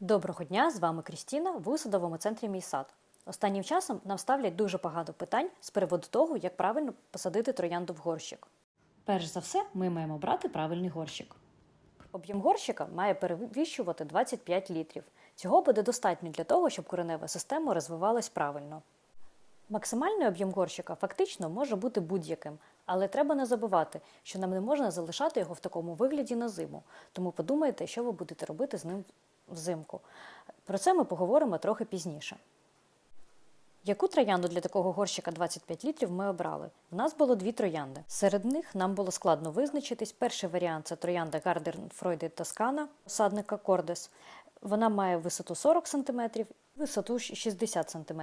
Доброго дня, з вами Крістіна в у садовому центрі Мій сад. Останнім часом нам ставлять дуже багато питань з приводу того, як правильно посадити троянду в горщик. Перш за все, ми маємо брати правильний горщик. Об'єм горщика має перевищувати 25 літрів. Цього буде достатньо для того, щоб коренева система розвивалась правильно. Максимальний об'єм горщика фактично може бути будь-яким, але треба не забувати, що нам не можна залишати його в такому вигляді на зиму. Тому подумайте, що ви будете робити з ним взимку. Про це ми поговоримо трохи пізніше. Яку троянду для такого горщика 25 літрів ми обрали? У нас було дві троянди. Серед них нам було складно визначитись. Перший варіант це троянда Гардер Фройде Тоскана, осадника Кордес. Вона має висоту 40 см, висоту 60 см.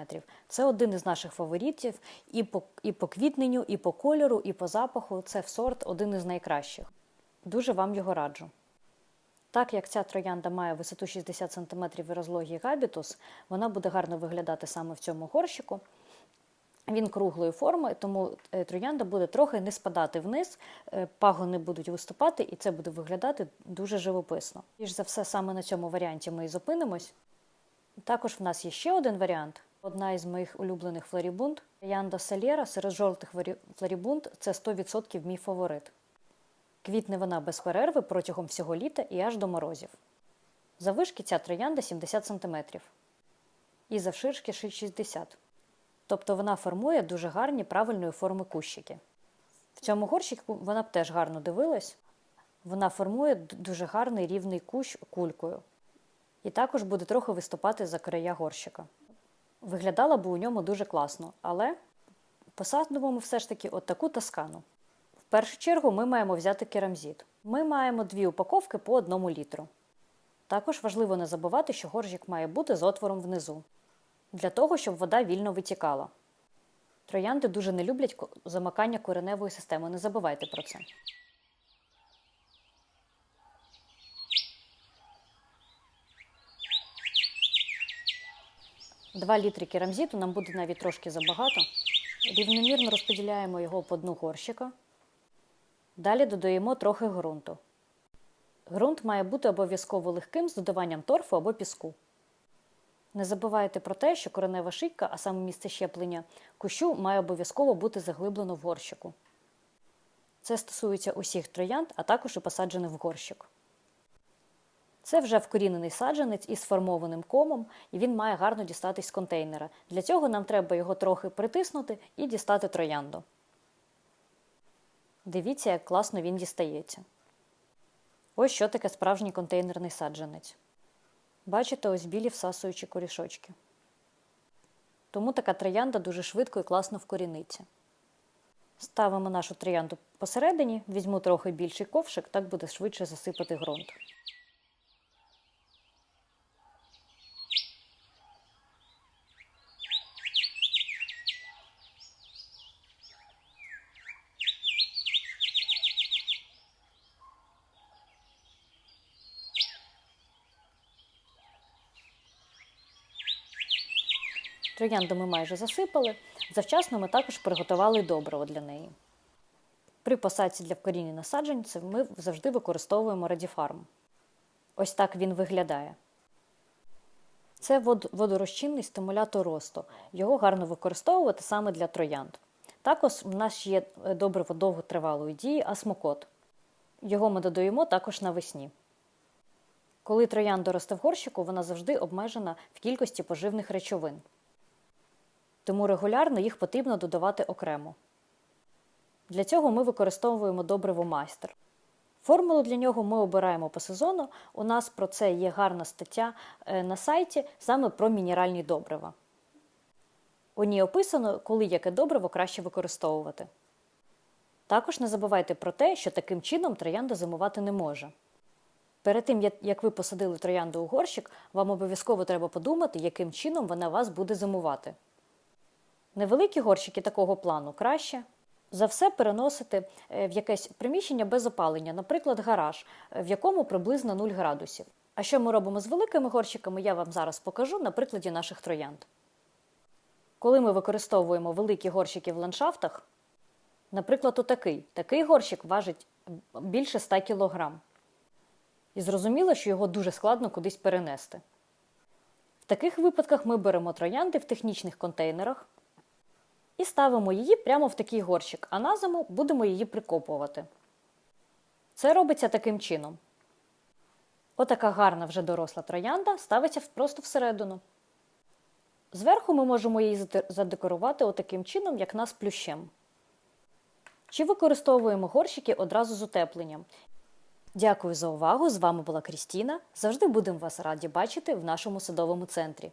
Це один із наших фаворитів і по, і по квітненню, і по кольору, і по запаху. Це в сорт один із найкращих. Дуже вам його раджу. Так як ця троянда має висоту 60 см і розлогий габітус, вона буде гарно виглядати саме в цьому горщику. Він круглої форми, тому е, троянда буде трохи не спадати вниз, е, пагони будуть виступати, і це буде виглядати дуже живописно. Ж за все, саме на цьому варіанті ми і зупинимось. Також в нас є ще один варіант. Одна із моїх улюблених флорібунд Троянда Салєра серед жовтих флорібунд це 100% мій фаворит. Квітне вона без перерви протягом всього літа і аж до морозів. Завишки ця троянда 70 см і завширшки 60 Тобто вона формує дуже гарні правильної форми кущики. В цьому горщику вона б теж гарно дивилась. Вона формує дуже гарний рівний кущ кулькою. І також буде трохи виступати за края горщика. Виглядала б у ньому дуже класно, але посадимо ми все ж таки от таку таскану. В першу чергу ми маємо взяти керамзит. Ми маємо дві упаковки по одному літру. Також важливо не забувати, що горщик має бути з отвором внизу, для того, щоб вода вільно витікала. Троянди дуже не люблять замикання кореневої системи, не забувайте про це. Два літри керамзиту нам буде навіть трошки забагато. Рівномірно розподіляємо його по дну горщика. Далі додаємо трохи ґрунту. Ґрунт має бути обов'язково легким з додаванням торфу або піску. Не забувайте про те, що коренева шийка, а саме місце щеплення кущу, має обов'язково бути заглиблено в горщику. Це стосується усіх троянд, а також і посаджених в горщик. Це вже вкорінений саджанець із сформованим комом, і він має гарно дістатись з контейнера. Для цього нам треба його трохи притиснути і дістати троянду. Дивіться, як класно він дістається. Ось що таке справжній контейнерний саджанець. Бачите, ось білі всасуючі корішочки. Тому така троянда дуже швидко і класно вкоріниться. Ставимо нашу троянду посередині, візьму трохи більший ковшик, так буде швидше засипати ґрунт. Троянду ми майже засипали. Завчасно ми також приготували добриво для неї. При посадці для вкорінення саджанців ми завжди використовуємо радіфарм. Ось так він виглядає. Це водорозчинний стимулятор росту. Його гарно використовувати саме для троянд. Також в нас є е, добриво довготривалої дії асмокот. Його ми додаємо також навесні. Коли троянда росте в горщику, вона завжди обмежена в кількості поживних речовин. Тому регулярно їх потрібно додавати окремо. Для цього ми використовуємо добриво майстер. Формулу для нього ми обираємо по сезону. У нас про це є гарна стаття е, на сайті саме про мінеральні добрива. У ній описано, коли яке добриво краще використовувати. Також не забувайте про те, що таким чином троянда зимувати не може. Перед тим, як- як ви посадили троянду у горщик, вам обов'язково треба подумати, яким чином вона вас буде зимувати. Невеликі горщики такого плану краще. За все переносити е, в якесь приміщення без опалення, наприклад, гараж, е, в якому приблизно 0 градусів. А що ми робимо з великими горщиками, я вам зараз покажу на прикладі наших троянд. Коли ми використовуємо великі горщики в ландшафтах, наприклад, отакий. Такий горщик важить більше 100 кг. І зрозуміло, що його дуже складно кудись перенести. В таких випадках ми беремо троянди в технічних контейнерах і ставимо її прямо в такий горщик, а на зиму будемо її прикопувати. Це робиться таким чином. Отака гарна вже доросла троянда ставиться просто всередину. Зверху ми можемо її задекорувати отаким чином, як нас плющем. Чи використовуємо горщики одразу з утепленням. Дякую за увагу! З вами була Крістіна. Завжди будемо вас раді бачити в нашому садовому центрі.